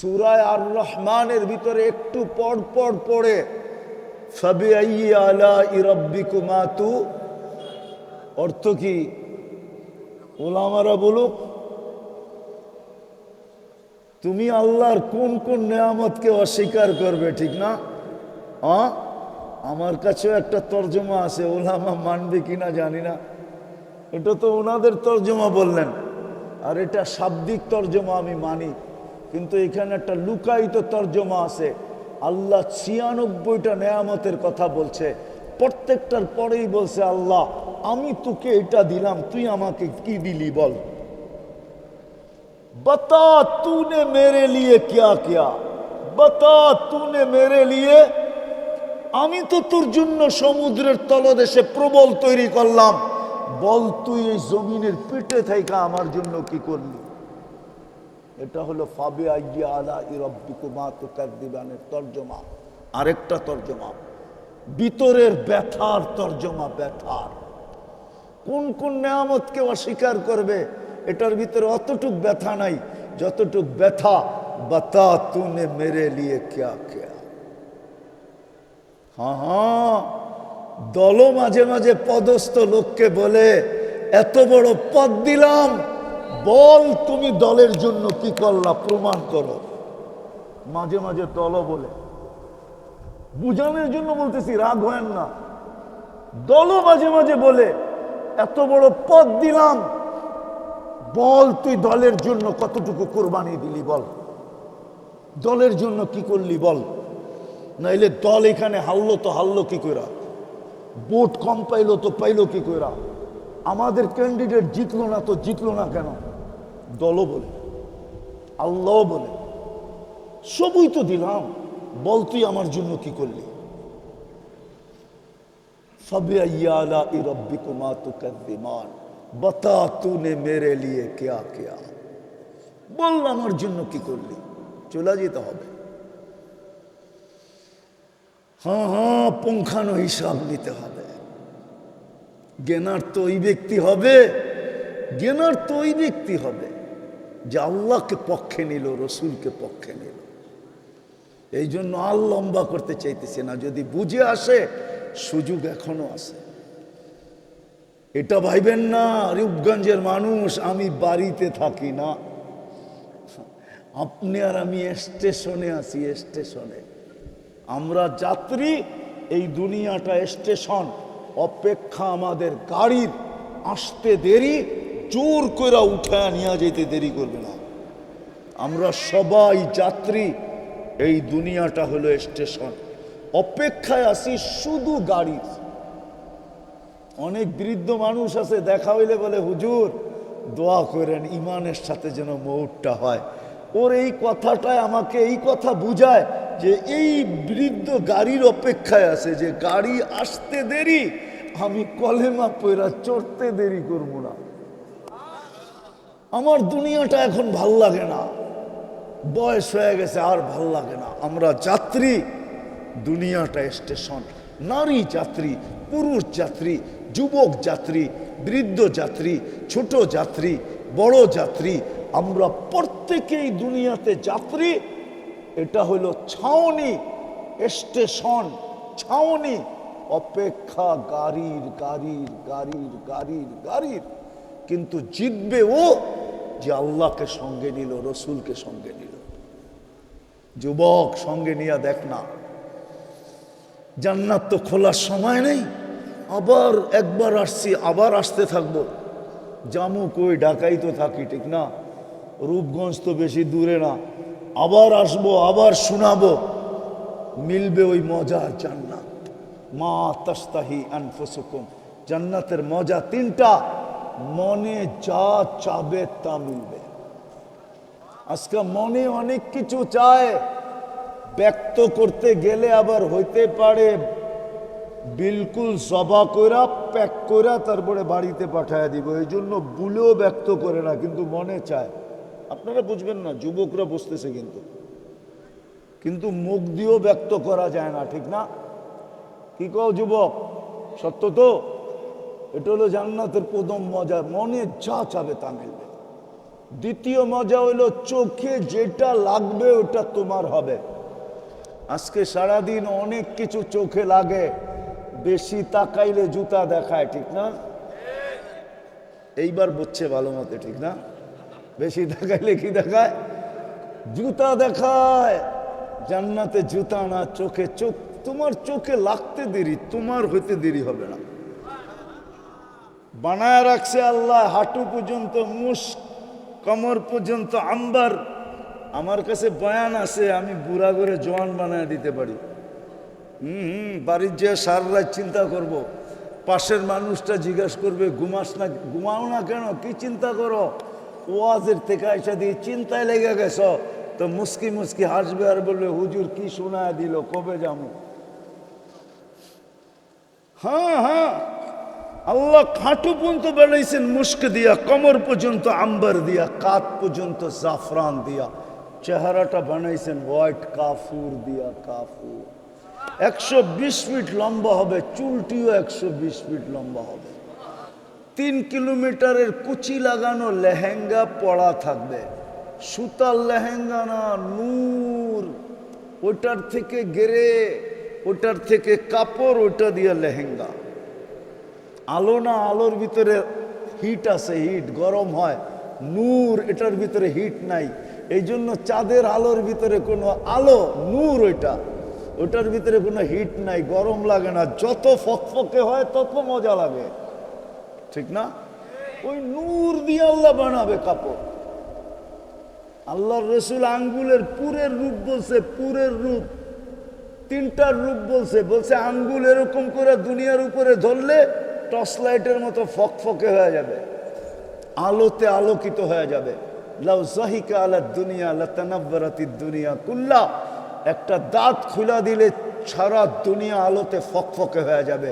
সুরায় আর রহমানের ভিতরে একটু পর পর পড়ে। ফবে আলা ইরব্বিকুমাতু অর্থ কি? ওলামারা বলুক, তুমি আল্লাহর কোন কোন নেয়ামতকে অস্বীকার করবে, ঠিক না? আমার কাছেও একটা তর্জমা আছে, ওলামা মানবে কিনা জানি না। এটা তো ওনাদের তর্জমা বললেন। আর এটা শাব্দিক তর্জমা আমি মানি। কিন্তু এখানে একটা লুকায়িত তর্জমা আছে। আল্লাহ ছিয়ানব্বইটা নেয়ামতের কথা বলছে। প্রত্যেকটার পরেই বলছে, আল্লাহ, আমি তোকে এটা দিলাম, তুই আমাকে কি দিলি বল? বতা তুনে মেরে লিয়ে কিয়া কিয়া? বতা তুনে মেরে লিয়ে? আমি তো তোর জন্য সমুদ্রের তলদেশে প্রবল তৈরি করলাম। বল, তুই এই জমিনের পিঠে থাইকা আমার জন্য কি করলি? এটা হলো ফাবে আইয়া আলা ইরব্বিকুমা তুকাদ্দিবানের তর্জমা। আরেকটা তর্জমা। ভিতরের ব্যথার তর্জমা ব্যথার। কোন কোন নেয়ামতকে অস্বীকার করবে, এটার ভিতরে অতটুক ব্যথা নাই, যতটুক ব্যথা বাতা তুনে মেরে লিয়ে ক্যা ক্যা। হ্যাঁ হ্যাঁ দল মাঝে মাঝে পদস্থ লোককে বলে, এত বড় পদ দিলাম বল তুমি দলের জন্য কি করলা, প্রমাণ করো। মাঝে মাঝে দল বলে। বুঝানোর জন্য বলতেছি, রাগ হয় না। দলও মাঝে মাঝে বলে, এত বড় পদ দিলাম। বল, তুই দলের জন্য কতটুকু কোরবানি দিলি বল। দলের জন্য কি করলি বল। নাইলে দল এখানে হারলো তো হারলো কি কইরা। ভোট কম পাইলো তো পাইলো কি কইরা। আমাদের ক্যান্ডিডেট জিতলো না তো জিতলো না কেন? দলও বলে আল্লাহ বলে। সবই তো দিলাম, বল তুই আমার জন্য কি করলি? মেরে লিয়ে আমার জন্য কি করলি? চলে যেতে হবে। হ্যাঁ হ্যাঁ পুঙ্খানো হিসাব নিতে হবে। জ্ঞানার তো ওই ব্যক্তি হবে জ্ঞানার তো ওই ব্যক্তি হবে। যে আল্লাহকে পক্ষে নিল, রসুলকে পক্ষে নিল। এই জন্য আর লম্বা করতে চাইতেছে না। যদি বুঝে আসে, সুযোগ এখনও আছে। এটা ভাইবেন না, রূপগঞ্জের মানুষ, আমি বাড়িতে থাকি না। আপনি আর আমি স্টেশনে আছি, স্টেশনে। আমরা যাত্রী, এই দুনিয়াটা স্টেশন। অপেক্ষা আমাদের গাড়ির আসতে দেরি জোর করে উঠায় নিয়ে যেতে দেরি করবে না। আমরা সবাই যাত্রী, এই দুনিয়াটা হলো স্টেশন। অপেক্ষায় আছি শুধু গাড়ি। অনেক বৃদ্ধ মানুষ আছে, দেখা হইলে বলে, হুজুর, দোয়া করেন, ইমানের সাথে যেন মৌটটা হয়। ওর এই কথাটায় আমাকে এই কথা বুঝায় যে এই বৃদ্ধ গাড়ির অপেক্ষায় আছে যে, গাড়ি আসতে দেরি, আমি কলেমা পয়রা চড়তে দেরি করব না। আমার দুনিয়াটা এখন ভালো লাগে না। বয়স হয়ে গেছে, আর ভালো লাগে না। আমরা যাত্রী, দুনিয়াটা স্টেশন। নারী যাত্রী, পুরুষ যাত্রী, যুবক যাত্রী, বৃদ্ধ যাত্রী, ছোট যাত্রী, বড় যাত্রী, আমরা প্রত্যেকেই দুনিয়াতে যাত্রী। এটা হলো ছাউনি স্টেশন। ছাউনি, অপেক্ষা গাড়ির গাড়ির গাড়ির গাড়ির গাড়ির। কিন্তু জিতবে ও যে আল্লাহকে সঙ্গে নিল, রসুলকে সঙ্গে নিল। যুবক সঙ্গে নিয়ে দেখ না। জান্নাত তো খোলার সময় নেই। আবার একবার আসছি, আবার আসতে থাকব। জামু কই, ঢাকাই তো থাকি, ঠিক না? রূপগঞ্জ তো বেশি দূরে না। আবার আসব, আবার শোনাবো। মিলবে ওই মজার জান্নাত। মা তাস্তাহি আনফুসুকুম। জান্নাতের মজা তিনটা। মনে যা চাবে তা মিলবে। আজকে মনে অনেক কিছু চায়, ব্যক্ত করতে গেলে আবার হইতে পারে, বিলকুল সভা কইরা, প্যাক কইরা তারপরে বাড়িতে পাঠায় দিব। এই জন্য বুলেও ব্যক্ত করে না, কিন্তু মনে চায়। আপনারা বুঝবেন না, যুবকরা বুঝতেছে কিন্তু। কিন্তু মুখ দিয়েও ব্যক্ত করা যায় না, ঠিক না? কি কও যুবক? সত্য তো? এটা হলো জান্নাতের প্রথম মজা। মনে যা চাবে তা মিলবে দ্বিতীয় মজা হইল চোখে যেটা লাগবে ওটা তোমার হবে। আজকে সারাদিন অনেক কিছু চোখে লাগে। বেশি তাকাইলে জুতা দেখায়, ঠিক না? এইবার বুঝছে ভালো মতে, ঠিক না? বেশি দেখাইলে কি দেখায়? জুতা দেখায়। জান্নাতে জুতা না, চোখে চোখ তোমার চোখে লাগতে দেরি, তোমার হইতে দেরি হবে না। বানায় রাখছে আল্লাহ, হাঁটু পর্যন্ত মুস কমর পর্যন্ত আম্বার। আমার কাছে বয়ান আছে, আমি বুড়া করে জোয়ান বানায় দিতে পারি। হুম বাড়ির যে সার রাত চিন্তা করব। পাশের মানুষটা জিজ্ঞেস করবে, ঘুমাস না, ঘুমাও না কেন? কি চিন্তা করো? ওয়াজের থেকে এসে দিয়ে চিন্তায় লেগে গেছ। তো মুস্কি মুস্কি হাসবে আর বলবে, হুজুর কি শোনায় দিল? কবে যাব? হ্যাঁ হ্যাঁ। আল্লাহ খাটু পর্যন্ত বানাইছেন মুস্ক দিয়া, কমর পর্যন্ত, আম্বার দিয়া, কাত পর্যন্ত, জাফরান দিয়া। চেহারাটা বানাইছেন, হোয়াইট কাফুর দিয়া, কাফুর। একশো বিশ ফিট লম্বা হবে, চুলটিও একশো বিশ ফিট লম্বা হবে। তিন কিলোমিটারের কুচি লাগানো লেহেঙ্গা পড়া থাকবে। সুতার লেহেঙ্গা না, নূর। ওটার থেকে গেরে ওটার থেকে কাপড়, ওটা দিয়ে লেহেঙ্গা। আলো না আলোর ভিতরে হিট আছে হিট গরম হয়। নূর এটার ভিতরে হিট নাই। এই জন্য চাঁদের আলোর ভিতরে কোনো আলো, নূর ওইটা। ওটার ভিতরে কোনো হিট নাই, গরম লাগে না। যত ফকফকে হয়, তত মজা লাগে। ঠিক না? ওই নূর দিয়ে আল্লাহ বানাবে কাপড়। আল্লাহর রসুল আঙ্গুলের পুরের রূপ বলছে, পুরের রূপ। তিনটার রূপ বলছে। বলছে, আঙ্গুল এরকম করে দুনিয়ার উপরে ধরলে টর্চ লাইটের মতো ফকফকে হয়ে যাবে। আলোতে আলোকিত হয়ে যাবে। লাউ জাহিকা আলা দুনিয়া, লতানাব্বরাতি দুনিয়া কুল্লা। একটা দাঁত খুলা দিলে সারা দুনিয়া আলোতে ফকফকে হয়ে যাবে।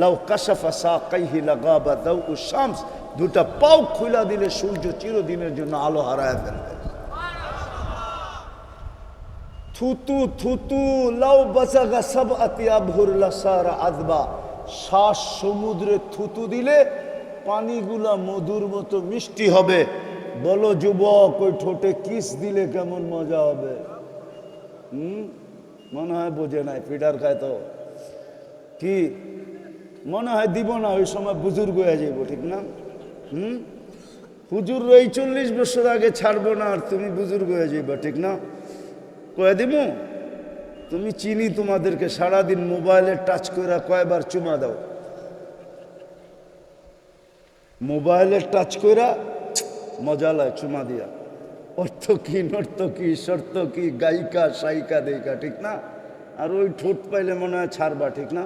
লাউ কাশাফা সাকাইহি লাগাবা দাউ শামস। দুটা পাও খুলা দিলে সূর্য চিরদিনের জন্য আলো হারায় ফেলবে। থুতু থুতু লাউ বাসাগা সব আতিয়া ভুরলা সারা আদবা। শ্বাস সমুদ্রে থুতু দিলে পানিগুলা মধুর মতো মিষ্টি হবে। বলো যুবক, ওই ঠোঁটে কিস দিলে কেমন মজা হবে? হুম? মনে হয় বোঝে নাই পিটার খায় তো। কি? মনে হয় দিব না, ওই সময় বুজুর্গ হয়ে যাইব, ঠিক না? হুম? হুজুর এই চল্লিশ বছর আগে ছাড়বো না, আর তুমি বুজুর্গ হয়ে যাইবা, ঠিক না? কয়ে দিব তুমি চিনি, তোমাদেরকে সারাদিন মোবাইলে টাচ করে কয়বার চুমা দাও। মোবাইলে টাচ কইরা মজা লাগে চুমা দিয়া। অর্থ কি নর্ত কি, শর্ত কি, গায়িকা সাইকা দেয়িকা, ঠিক না? আর ওই ঠোঁট পাইলে মনে হয় ছাড়বা, ঠিক না?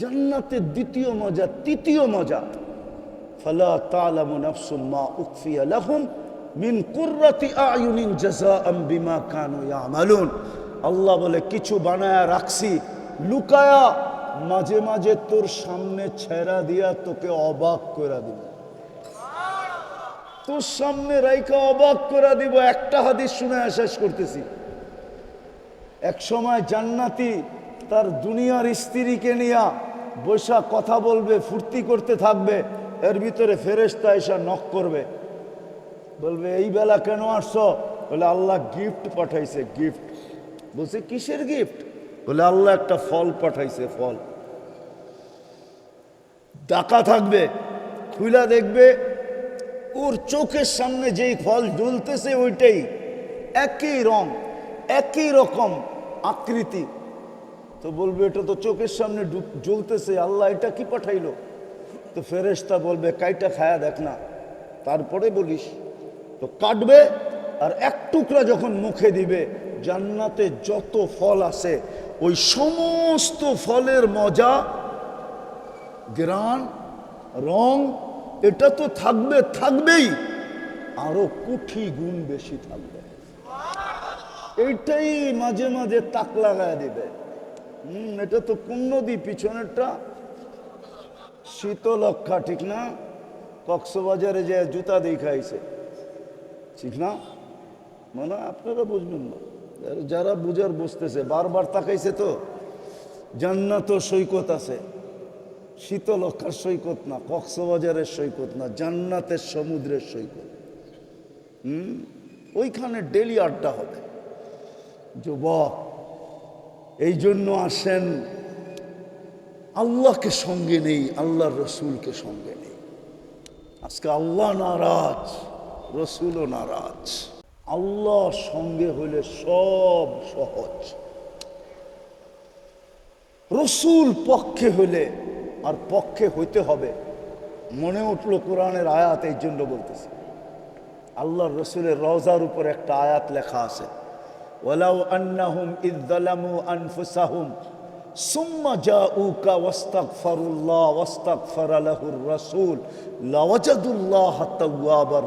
জান্নাতের দ্বিতীয় মজা, তৃতীয় মজা। ফলা মিন কুররাতি আয়ুনিন জাযাআম বিমা কানু ইয়ামালুন। আল্লাহ বলে, কিছু বানায়া রাখছি। লুকায়া মাঝে মাঝে তোর সামনে ছেড়া দিয়া তোকে অবাক করে দিব। তোর সামনে রাইকা অবাক করে দিব। একটা হাদিস শুনে শেষ করতেছি। এক সময় জান্নাতি তার দুনিয়ার স্ত্রীকে নিয়া বৈশা কথা বলবে, ফুর্তি করতে থাকবে। এর ভিতরে ফেরেস্তা এসা নখ করবে। বলবে, এই বেলা কেন আসছো? বলে, আল্লাহ গিফট পাঠাইছে গিফট বলছে, কিসের গিফট বলে, আল্লাহ একটা ফল পাঠাইছে, ফল। ডাকা থাকবে খুলা দেখবে, ওর চোখের সামনে যেই ফল জ্বলতেছে ওইটাই একই রং, একই রকম আকৃতি। তো বলবে, এটা তো চোখের সামনে জ্বলতেছে, আল্লাহ এটা কি পাঠাইলো? তো ফেরেশতা বলবে, কাইটা খায়া দেখ না, তারপরে বলিস। তো কাটবে, আর এক টুকরা যখন মুখে দিবে জান্নাতে যত ফল আছে, ওই সমস্ত ফলের মজা গ্রান, রং, এটা তো থাকবে, থাকবেই। আরও কুঠি গুণ বেশি থাকবে। এইটাই মাঝে মাঝে তাক লাগায় দিবে। হম, এটা তো কোন পিছনেরটা। শীতলক্ষা, ঠিক না? কক্সবাজারে যে জুতা দেখাইছে, ঠিক না? মানে আপনারা বুঝবেন না। যারা বুঝার বুঝতেছে, বারবার তাকাইছে তো জান্নাত সৈকত আছে, শীতলক্ষার সৈকত না, কক্সবাজারের সৈকত না, জান্নাতের সমুদ্রের সৈকত। হুম? ওইখানে ডেলি আড্ডা হবে। যুবক, এই জন্য আসেন, আল্লাহকে সঙ্গে নেই, আল্লাহর রসুলকে সঙ্গে নেই। আজকে আল্লাহ নারাজ, রসুলও নারাজ। আল্লাহ সঙ্গে হলে সব সহজ। রসুল পক্ষে হলে আর পক্ষে হইতে হবে। মনে উঠল কোরআনের আয়াত এই জন্য বলতেছে। আল্লাহর রসুলের রওজার উপর একটা আয়াত লেখা আছে। ওয়ালাউ আনফুসাহুম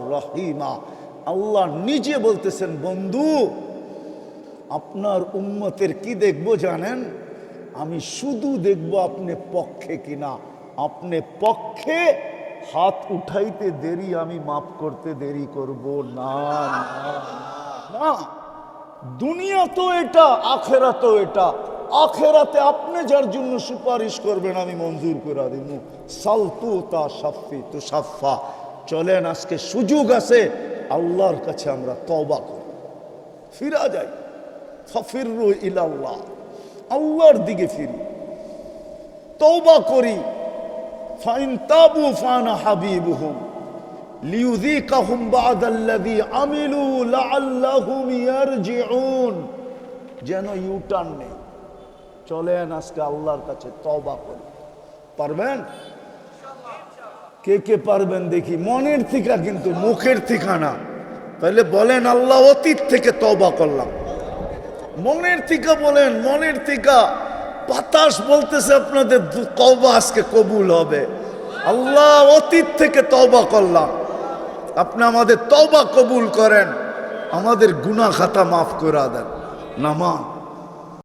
রহিমা। আল্লাহ নিজে বলতেছেন বন্ধু আপনার উম্মতের কি দেখব জানেন? আমি শুধু দেখব আপনি পক্ষে কিনা। আপনি পক্ষে হাত উঠাইতে দেরি আমি মাফ করতে দেরি করব। না না, দুনিয়া তো এটা আখেরা তো এটা। আখেরাতে আপনি যার জন্য সুপারিশ করবেন আমি মঞ্জুর করে দিব। সালতু তা সাফি তু সাফা। চলেন আজকে সুযোগ আছে। আল্লাহর কাছে আমরা তবা করি। ফিরা যাই। ফফিরু ইলাল্লাহ। আল্লাহর দিকে ফিরি। তওবা করি। ফাইন তাবু ফানা হাবিবুহুম লিউযীকাহুম যেন ইউটার্ন নেই। চলেন আজকে আল্লাহর কাছে তওবা করি। পারবেন? কে কে পারবেন দেখি। মনের থিকা কিন্তু মুখের থিকা না তাহলে বলেন, আল্লাহ অতীত থেকে তওবা করলাম। মনের থিকা বলেন, মনের থিকা বাতাস বলতেছে আপনাদের, তওবা আজকে কবুল হবে। আল্লাহ অতীত থেকে তবা করলাম। আপনি আমাদের তবা কবুল করেন, আমাদের গুনা খাতা মাফ করে দেন। নামা